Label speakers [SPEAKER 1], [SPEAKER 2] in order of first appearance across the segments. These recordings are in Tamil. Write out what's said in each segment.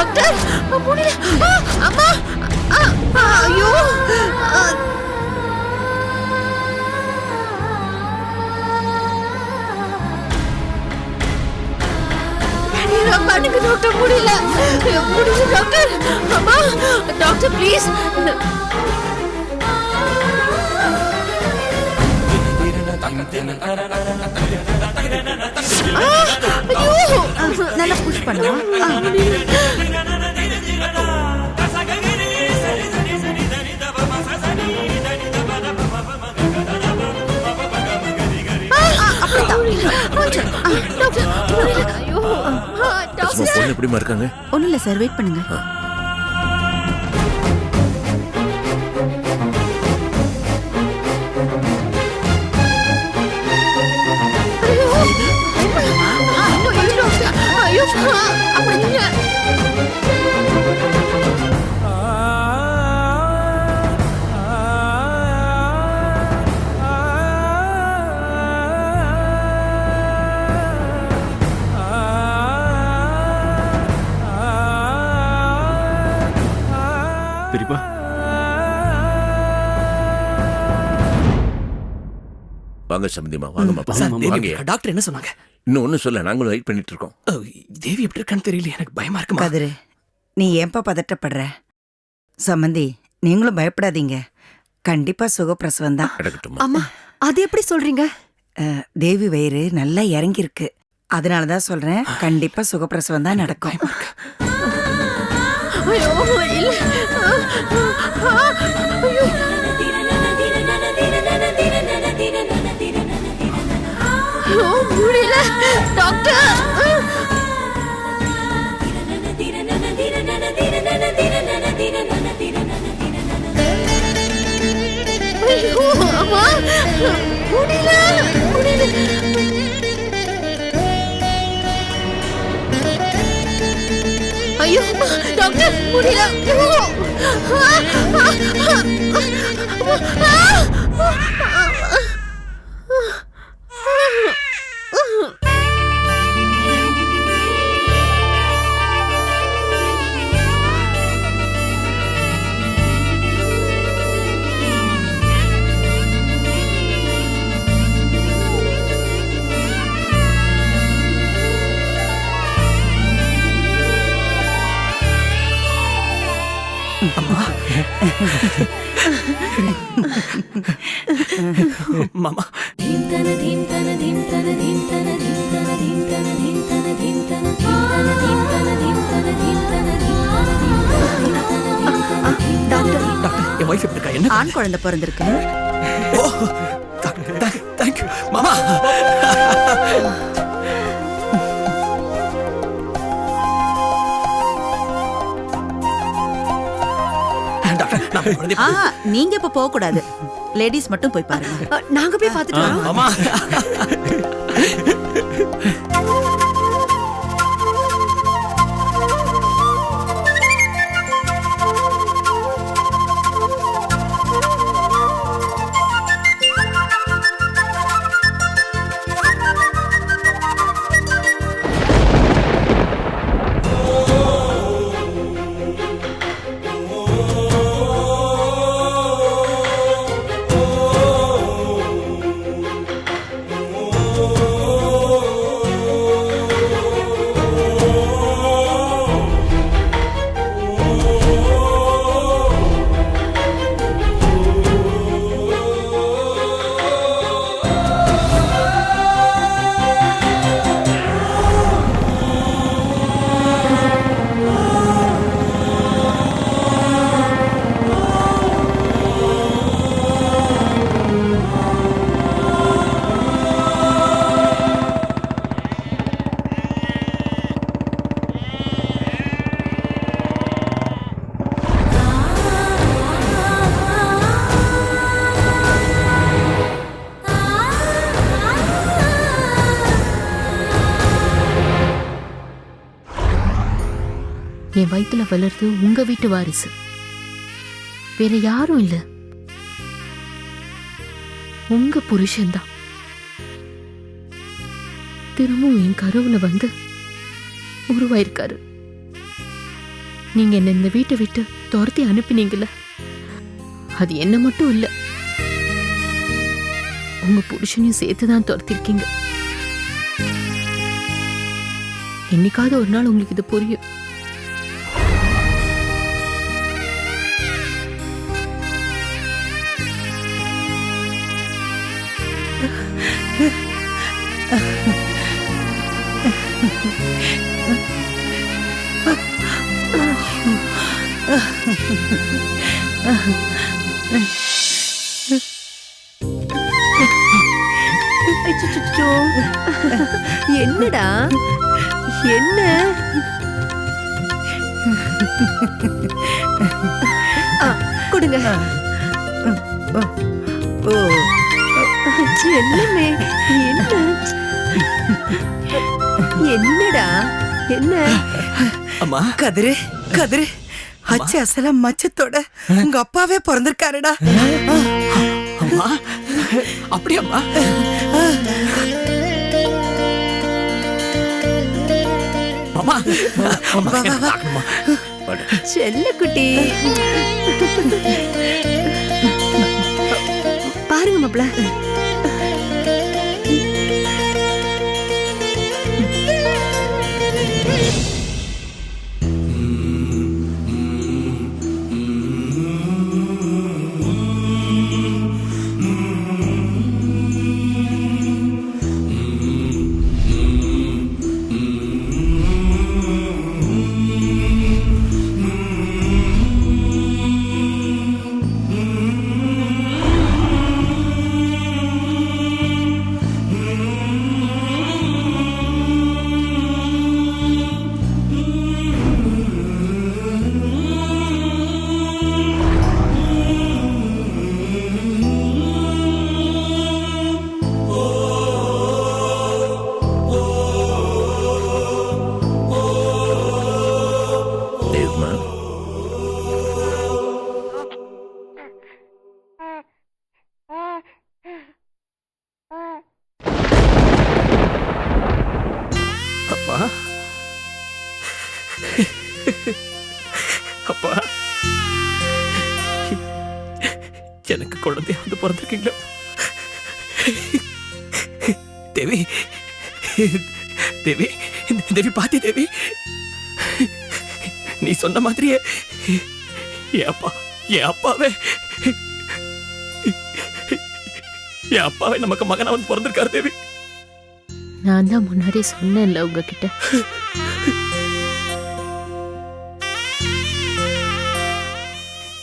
[SPEAKER 1] டாக்டர் முடியல அம்மா ஐயோ. ஆ. டாக்டர் முடியல. முடியல டாக்டர். அம்மா டாக்டர் ப்ளீஸ்.
[SPEAKER 2] சும்மா
[SPEAKER 1] டாக்டர்
[SPEAKER 2] பொண்ணு எப்படிமா இருக்காங்க
[SPEAKER 3] ஒண்ணும் இல்ல சார் வெயிட் பண்ணுங்க
[SPEAKER 1] அப்படி
[SPEAKER 2] வாங்க சம்பந்திமா வாங்கம்மா வாங்க.
[SPEAKER 4] இருக்கா? டாக்டர் என்ன சொன்னாங்க
[SPEAKER 2] இன்னும் ஒன்றும் சொல்ல நாங்களும் வெயிட் பண்ணிட்டு இருக்கோம்
[SPEAKER 4] ஓ, தேவி எப்படி இருக்கான்னு தெரியல எனக்கு பயமா இருக்குமா
[SPEAKER 3] கதிரு நீ ஏன்பா பதட்டப்படுற சம்மந்தி நீங்களும் பயப்படாதீங்க கண்டிப்பா சுகப்பிரசவம் தான்
[SPEAKER 1] அம்மா அது எப்படி சொல்றீங்க
[SPEAKER 3] தேவி வயிறு நல்லா இறங்கியிருக்கு அதனால தான் சொல்றேன் கண்டிப்பா சுகப்பிரசவம் தான் நடக்கும்
[SPEAKER 4] இருக்கு
[SPEAKER 1] ஐயோ இல்ல முடியல. டாக்டர். ஐயோ அம்மா. முடியல. முடியல. ஐயோ டாக்டர் முடியல. ஆ, ஆ, ஆ, ஆ,
[SPEAKER 4] மாமா. டாக்டர். என் ஒய்ஃப் எப்படி இருக்கா என்ன?
[SPEAKER 3] ஆண் குழந்தை பிறந்திருக்கு
[SPEAKER 4] ஓ டாக்டர் தேங்க்யூ மாமா.
[SPEAKER 3] நீங்க இப்ப போக கூடாது. லேடிஸ் மட்டும் போய் பாருங்க.
[SPEAKER 1] நாங்க போய் பார்த்துட்டு வரோம்.
[SPEAKER 5] என் வயித்துல வளர்த்து உங்க வீட்டு வாரிசு. வேற யாரும் இல்ல. உங்க புருஷன்தான். திரும்பவும் என் கருவுல வந்து உருவாயிருக்காரு. நீங்க என்ன இந்த வீட்டை விட்டு துரத்தி அனுப்பினீங்கல்ல? அது என்ன மட்டும் இல்ல. உங்க புருஷனையும் சேர்த்துதான் துரத்திருக்கீங்க. என்னைக்காவது ஒரு நாள் உங்களுக்கு இது புரியும்.
[SPEAKER 6] என்னடா? என்ன? ஆ, கொடுங்க.
[SPEAKER 3] ஓ.
[SPEAKER 6] என்ன? என்னடா? என்ன?
[SPEAKER 4] அம்மா.
[SPEAKER 3] கதிரு கதிரு. அச்சு அசல மச்சத்தோட உங்க அப்பாவே பிறந்திருக்காருடா.
[SPEAKER 4] அம்மா. அப்படியாம்மா.
[SPEAKER 3] வா, வா.
[SPEAKER 4] அம்மா
[SPEAKER 2] வாடா.
[SPEAKER 6] செல்லக்குட்டி பாருங்க மாப்ள
[SPEAKER 4] தேவி பாத்தி தேவி. நீ சொன்ன மாதிரியே என் அப்பா என் அப்பாவே. என் அப்பாவே நமக்கு மகனா வந்து பிறந்திருக்காரு தேவி.
[SPEAKER 5] நான் தான் முன்னாடி சொன்னேன்ல உங்ககிட்ட.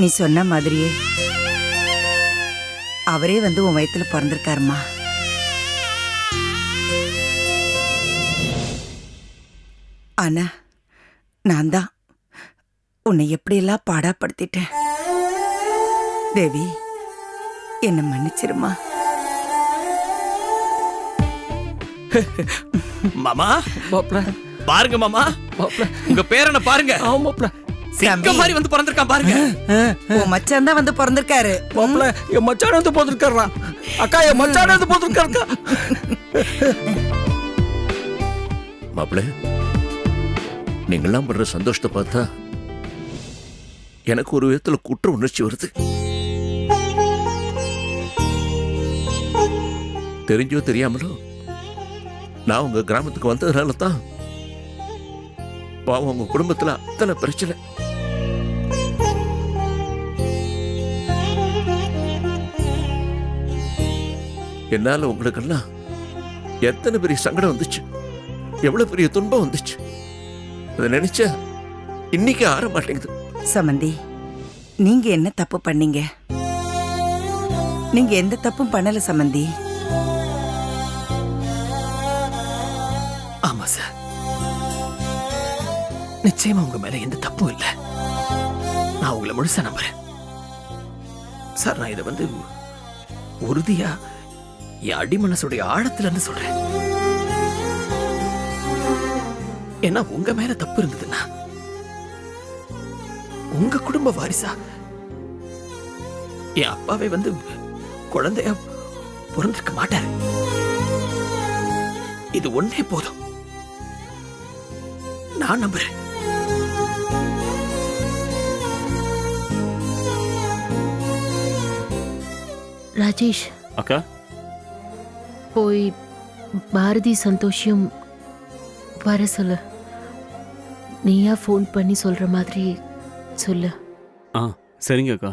[SPEAKER 3] நீ சொன்ன மாதிரியே அவரே வந்து உன் வயித்துல பிறந்திருக்காருமா? ஆனா நான் தான். உன்னை எப்படியெல்லாம் பாடாப்படுத்திட்டேன்? தேவி என்னை மன்னிச்சிருமா?
[SPEAKER 4] மாமா
[SPEAKER 7] மாப்ள
[SPEAKER 4] பாருங்க மாமா.
[SPEAKER 7] மாப்ள
[SPEAKER 4] உங்க பேரனை பாருங்க.
[SPEAKER 7] ஆமாப்ல
[SPEAKER 4] சிங்கம் மாதிரி வந்து பிறந்திருக்கான் பாருங்க.
[SPEAKER 3] உன் மச்சான் தான் வந்து பிறந்திருக்காரு.
[SPEAKER 7] மாப்ள என் மச்சான வந்து போட்டிருக்காரா அக்கா என் மச்சான வந்து போட்டிருக்காருக்கா
[SPEAKER 2] மாப்பிள்ள நீங்களாம் படுற சந்தோஷத்தை பார்த்தா எனக்கு ஒரு விதத்துல குற்ற உணர்ச்சி வருது. தெரிஞ்சோ தெரியாமலோ நான் உங்க கிராமத்துக்கு வந்ததுனால தான் பாவம் உங்க குடும்பத்துல அத்தனை பிரச்சனை. என்னால உங்களுக்கெல்லாம் எத்தனை பெரிய சங்கடம் வந்துச்சு? எவ்வளவு பெரிய துன்பம் வந்துச்சு? அதை நினைச்சா இன்னைக்கு ஆற மாட்டேங்குது.
[SPEAKER 3] சமந்தி நீங்க என்ன தப்பு பண்ணீங்க? நீங்க எந்த தப்பும் பண்ணல சமந்தி.
[SPEAKER 4] ஆமா சார். நிச்சயமா உங்க மேல எந்த தப்பும் இல்ல. நான் உங்களை முழுசா நம்புறேன். சார் நான் இதை வந்து உறுதியா என் அடிமனசுடைய ஆழத்துல இருந்து சொல்றேன். ஏன்னா உங்க மேல தப்பு இருந்ததுன்னா. உங்க குடும்ப வாரிசா? என் அப்பாவே வந்து குழந்தையா பிறந்திருக்க மாட்டாரு. இது ஒன்னே போதும். நான் நம்புறேன்.
[SPEAKER 8] ராஜேஷ்.
[SPEAKER 9] அக்கா?
[SPEAKER 8] போய் பாரதி சந்தோஷம் வர சொல்லு. நீயா ஃபோன் பண்ணி சொல்ற மாதிரி சொல்லு.
[SPEAKER 9] ஆ சரிங்க அக்கா.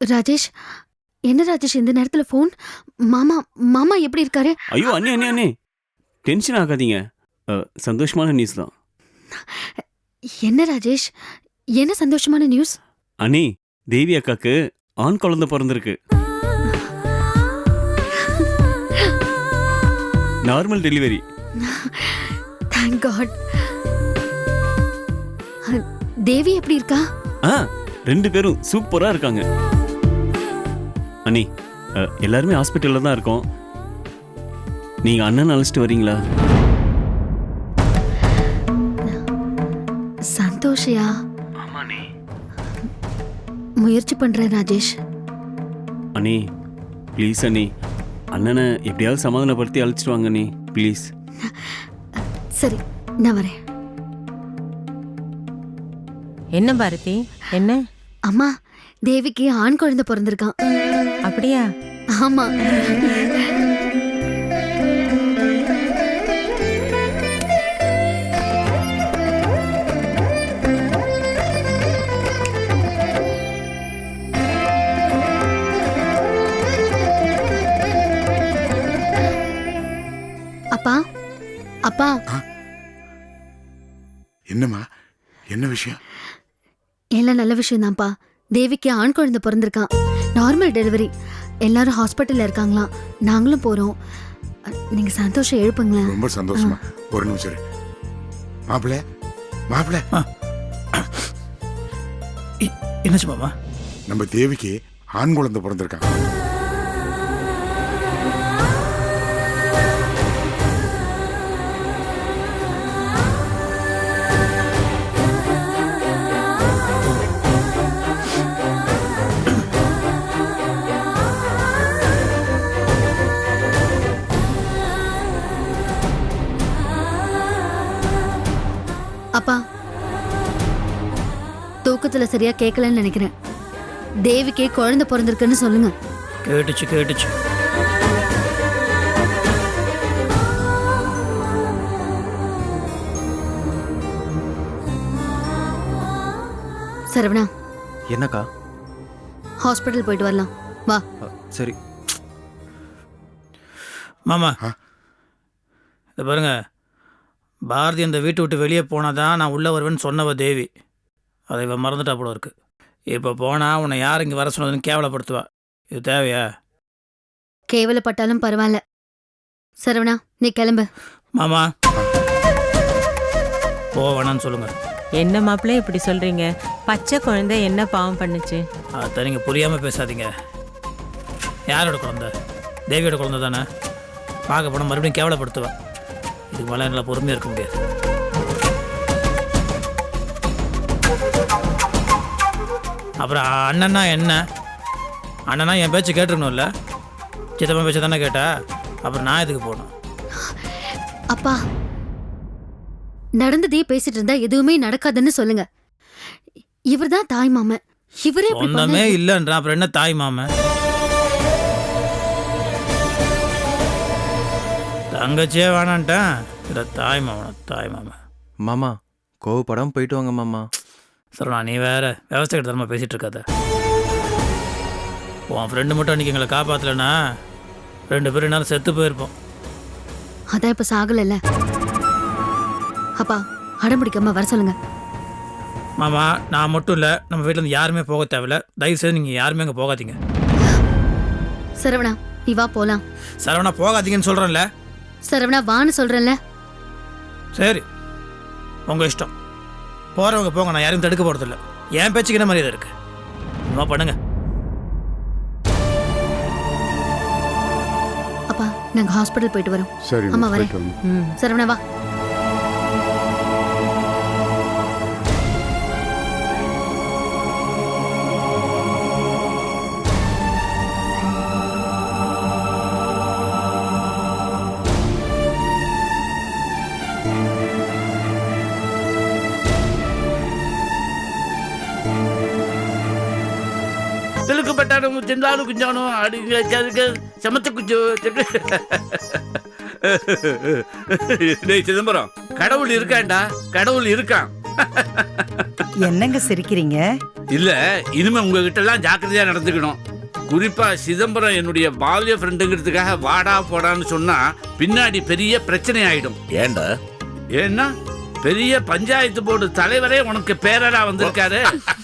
[SPEAKER 8] ராஜேஷ் என்ன ராஜேஷ் இந்த நேரத்துல ஃபோன் மாமா மாமா எப்படி இருக்காரு?
[SPEAKER 9] ஐயோ அண்ணே அண்ணே அண்ணே. டென்ஷன் ஆகாதீங்க. அ, சந்தோஷமான நியூஸ் தான்.
[SPEAKER 8] என்ன ராஜேஷ்? என்ன சந்தோஷமான நியூஸ்
[SPEAKER 9] அண்ணே தேவி அக்காக்கு ஆண் குழந்தை பிறந்திருக்கு. Normal delivery
[SPEAKER 8] thank God Devi எப்படி இருக்கா?
[SPEAKER 9] ஆ ரெண்டு பேரும் சூப்பரா இருக்காங்க. அண்ணி எல்லாருமே ஹாஸ்பிட்டல்ல தான் இருக்கோம். நீங்க அண்ணன் அழைச்சிட்டு வரீங்களா?
[SPEAKER 8] சந்தோஷயா? முயற்சி பண்றேன் ராஜேஷ்.
[SPEAKER 9] அண்ணே ப்ளீஸ் அண்ணே அண்ணனை எப்படியாவது சமாதானப்படுத்தி அழைச்சிட்டு வாங்க அண்ணே ப்ளீஸ்
[SPEAKER 8] சரி நான் வரேன்.
[SPEAKER 10] என்ன பாரதி? என்ன?
[SPEAKER 8] அம்மா தேவிக்கு ஆண் குழந்தை பிறந்திருக்கான்.
[SPEAKER 10] அப்படியா?
[SPEAKER 8] ஆமா. அப்பா அப்பா.
[SPEAKER 11] என்னம்மா? என்ன விஷயம்?
[SPEAKER 8] எல்லாம் நல்ல விஷயம்தான்ப்பா. தேவிக்கு ஆண் குழந்தை பிறந்திருக்கான். நார்மல் டெலிவரி எல்லாரும் ஹாஸ்பிட்டல்ல இருக்காங்களாம். நாங்களும் போறோம். அ, நீங்க சந்தோஷம் எழுப்புங்களேன்.
[SPEAKER 11] ரொம்ப சந்தோஷமா. ஒரு நிமிஷம் இரு. மாப்பிள மாப்பிள
[SPEAKER 12] என்னாச்சு மாமா?
[SPEAKER 11] நம்ம தேவிக்கு ஆண் குழந்தை பிறந்திருக்கான்
[SPEAKER 8] தூக்கத்துல சரியா கேட்கலன்னு நினைக்கிறேன். தேவிக்கே குழந்தை பிறந்திருக்குன்னு சொல்லுங்க.
[SPEAKER 12] கேட்டுச்சு கேட்டுச்சு.
[SPEAKER 8] சரவணா.
[SPEAKER 13] என்னக்கா?
[SPEAKER 8] ஹாஸ்பிட்டல் போயிட்டு வரலாம். வா.
[SPEAKER 13] சரி.
[SPEAKER 12] மாமா? இதை பாருங்க. பாரதி அந்த வீட்டை விட்டு வெளியே போனாதான் நான் உள்ளே வருவேன்னு சொன்னவ தேவி. அதை இவன் மறந்துட்டா போல இருக்கு. இப்போ போனால் உன்னை யார் இங்கே வர சொன்னதுன்னு கேவலப்படுத்துவா. இது தேவையா?
[SPEAKER 8] கேவலப்பட்டாலும் பரவாயில்ல. சரவணா நீ கிளம்பு.
[SPEAKER 12] மாமா. போ வேணான்னு சொல்லுங்க.
[SPEAKER 10] என்ன மாப்பிள்ளை இப்படி சொல்றீங்க? பச்சை குழந்தை என்ன பாவம் பண்ணுச்சு?
[SPEAKER 12] அதை நீங்கள் புரியாமல் பேசாதீங்க. யாரோட குழந்தை? தேவியோட குழந்தை தானே பார்க்க போனால் மறுபடியும் கேவலப்படுத்துவா. இதுக்கு மேலே என்னால் பொறுமையாக இருக்க முடியாது. அப்புறம் அண்ணன்னா என்ன? அண்ணனா என் பேச்சு கேட்டிருக்கணும்ல? சித்தப்பன் பேச்சு தானே கேட்டா? அப்புறம் நான் எதுக்கு போகணும்?
[SPEAKER 8] அப்பா நடந்ததே பேசிட்டு இருந்தா எதுவுமே நடக்காதுன்னு சொல்லுங்க. இவர்தான் தாய் மாமன். இவரே பண்ணா-
[SPEAKER 12] இல்லைன்றான் அப்புறம் என்ன தாய் மாமன்? தங்கச்சியே வேணான்ட்டேன். இந்த தாய் மாமன் தாய் மாமன்.
[SPEAKER 13] மாமா கோவப்படாம போயிட்டு வாங்க மாமா.
[SPEAKER 12] சரவணா நீ வேற விவசாய தரமா பேசிட்டு இருக்காத உன் ஃப்ரெண்டு மட்டும் அன்றைக்கி எங்களை காப்பாற்றலைன்னா ரெண்டு பேரும் என்னால் செத்து போயிருப்போம்.
[SPEAKER 8] அதான் இப்ப சாகலைல்ல. அப்பா அடம் பிடிக்காம வர சொல்லுங்க.
[SPEAKER 12] மாமா நான் மட்டும் இல்லை நம்ம வீட்டில் இருந்து யாருமே போக தேவையில்ல. தயவு செய்து நீங்கள் யாருமே அங்கே போகாதீங்க.
[SPEAKER 8] சரவணா நீ வா போலாம்.
[SPEAKER 12] சரவணா போகாதீங்கன்னு சொல்கிறேன்ல
[SPEAKER 8] சரவணா வான்னு சொல்றேன்ல.
[SPEAKER 12] சரி உங்கள் இஷ்டம். போகிறவங்க போங்க நான் யாரையும் தடுக்க போகிறதில்ல என் பேச்சுக்கு என்ன மரியாதை இருக்குது என்னமோ பண்ணுங்க.
[SPEAKER 8] அப்பா நாங்க ஹாஸ்பிட்டல் போயிட்டு வரோம்.
[SPEAKER 11] சரி
[SPEAKER 8] ஆமா, வரேன். சரவணா வா.
[SPEAKER 14] செந்தாலும் குஞ்சானும் அடுக்க சதுக்க செமத்த குஞ்சு டேய் சிதம்பரம். கடவுள் இருக்காண்டா கடவுள் இருக்கான்.
[SPEAKER 3] என்னங்க சிரிக்கிறீங்க?
[SPEAKER 14] இல்ல இனிமே உங்ககிட்ட எல்லாம் ஜாக்கிரதையா நடந்துக்கணும். குறிப்பா சிதம்பரம் என்னுடைய பால்ய ஃப்ரெண்டுங்கிறதுக்காக வாடா போடான்னு சொன்னா பின்னாடி பெரிய பிரச்சனை ஆயிடும்
[SPEAKER 2] ஏண்டா
[SPEAKER 14] ஏன்னா பெரிய பஞ்சாயத்து போர்டு தலைவரே உனக்கு பேரரா வந்திருக்காரு.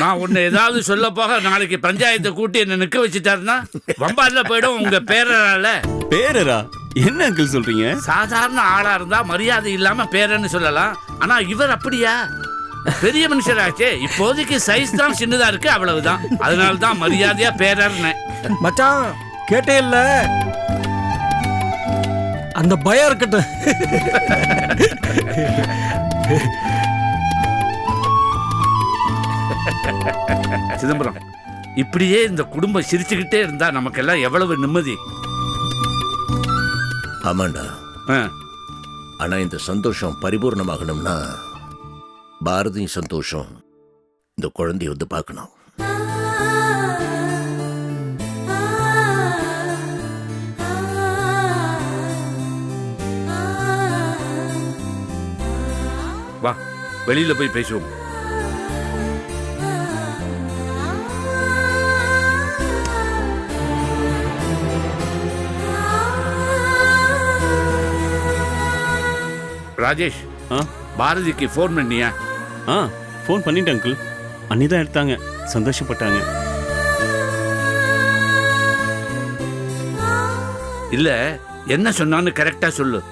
[SPEAKER 14] நான் உன்னை ஏதாவது சொல்ல போக நாளைக்கு பஞ்சாயத்தை கூட்டி என்ன நிக்க வச்சுட்டாருன்னா வம்பால போயிடும் உங்க பேரரால.
[SPEAKER 9] பேரரா? என்ன அங்கிள் சொல்றீங்க?
[SPEAKER 14] சாதாரண ஆளா இருந்தா மரியாதை இல்லாம பேரன்னு சொல்லலாம். ஆனா இவர் அப்படியா? பெரிய மனுஷராச்சே. இப்போதைக்கு சைஸ் தான் சின்னதா இருக்கு அவ்வளவுதான். அதனால தான் மரியாதையா பேரர்னேன்.
[SPEAKER 4] மச்சான் கேட்டே இல்ல. அந்த பயம் இருக்கட்டும்
[SPEAKER 14] சிதம்பரம் இப்படியே இந்த குடும்பம் சிரிச்சுக்கிட்டே இருந்தா நமக்கெல்லாம் எவ்வளவு நிம்மதி?
[SPEAKER 2] ஆமாண்டா.
[SPEAKER 14] ஆ,
[SPEAKER 2] ஆனா இந்த சந்தோஷம் பரிபூர்ணமாகணும்னா பாரதி சந்தோஷம் இந்த குழந்தைய வந்து பார்க்கணும்.
[SPEAKER 14] வா வெளியில போய் பேசுவோம். ராஜேஷ்
[SPEAKER 9] ஆ?
[SPEAKER 14] பாரதிக்கு ஃபோன் பண்ணியா?
[SPEAKER 9] ஆ ஃபோன் பண்ணிட்டேன் அங்கிள் அன்னி தான் எடுத்தாங்க. சந்தோஷப்பட்டாங்க.
[SPEAKER 14] இல்ல என்ன சொன்னான்னு கரெக்டா சொல்லு.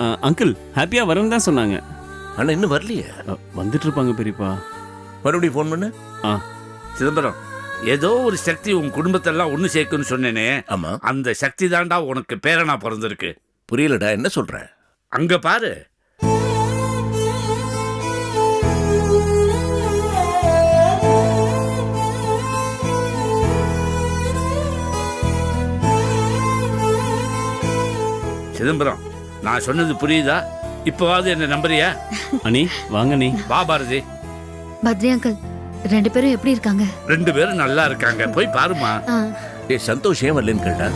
[SPEAKER 9] ஆ, அங்கிள் ஹாப்பியாக வரேன்னு தான் சொன்னாங்க.
[SPEAKER 2] ஆனா இன்னும் வரலையே?
[SPEAKER 9] அ, வந்துட்டு இருப்பாங்க பெரியப்பா.
[SPEAKER 2] மறுபடியும் ஃபோன் பண்ணு.
[SPEAKER 9] ஆ.
[SPEAKER 14] சிதம்பரம் ஏதோ ஒரு சக்தி உன் குடும்பத்தெல்லாம் ஒண்ணு சேர்க்குன்னு சொன்னேனே.
[SPEAKER 2] ஆமா.
[SPEAKER 14] அந்த சக்தி தாண்டா உனக்கு பேரனா பிறந்திருக்கு.
[SPEAKER 2] புரியலடா என்ன சொல்ற?
[SPEAKER 14] அங்க பாரு. சிதம்பரம் நான் சொன்னது புரியுதா? இப்பவாவது என்ன நம்புறியா?
[SPEAKER 9] அண்ணி வாங்க அண்ணி.
[SPEAKER 14] வா பாரதி.
[SPEAKER 8] பத்ரி அங்கிள் ரெண்டு பேரும் எப்படி இருக்காங்க?
[SPEAKER 14] ரெண்டு பேரும் நல்லா இருக்காங்க. போய் பாருமா
[SPEAKER 2] ஏ சந்தோஷ் ஏன் வரலன்னு கேட்டா?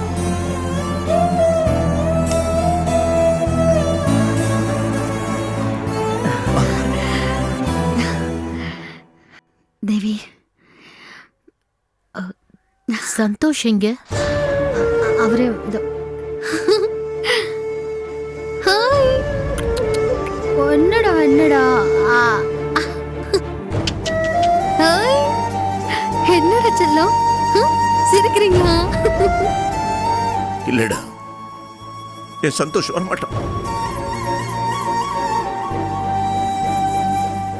[SPEAKER 8] தேவி சந்தோஷ் எங்க? ஹம், சிரிக்கிறீங்களா?
[SPEAKER 2] இல்லடா. என் சந்தோஷ் வரமாட்டான்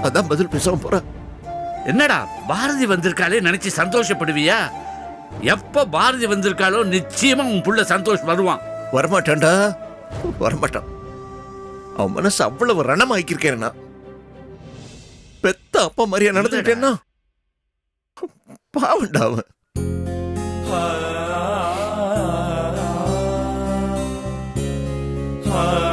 [SPEAKER 2] அதான் பதில் பேசாம போற
[SPEAKER 14] என்னடா பாரதி வந்திருக்காளே நினைச்சு சந்தோஷப்படுவியா? எப்ப பாரதி வந்திருக்காளோ நிச்சயமா உன் புள்ள சந்தோஷ் வருவான்.
[SPEAKER 2] வரமாட்டான்டா. வரமாட்டான். அவன் மனசு அவ்வளவு ரணமாக்கியிருக்கேன் நான். பெத்த அப்பா மாதிரியா நடந்துக்கிட்டேன்னா
[SPEAKER 15] പാവുണ്ടാവും Hallelujah.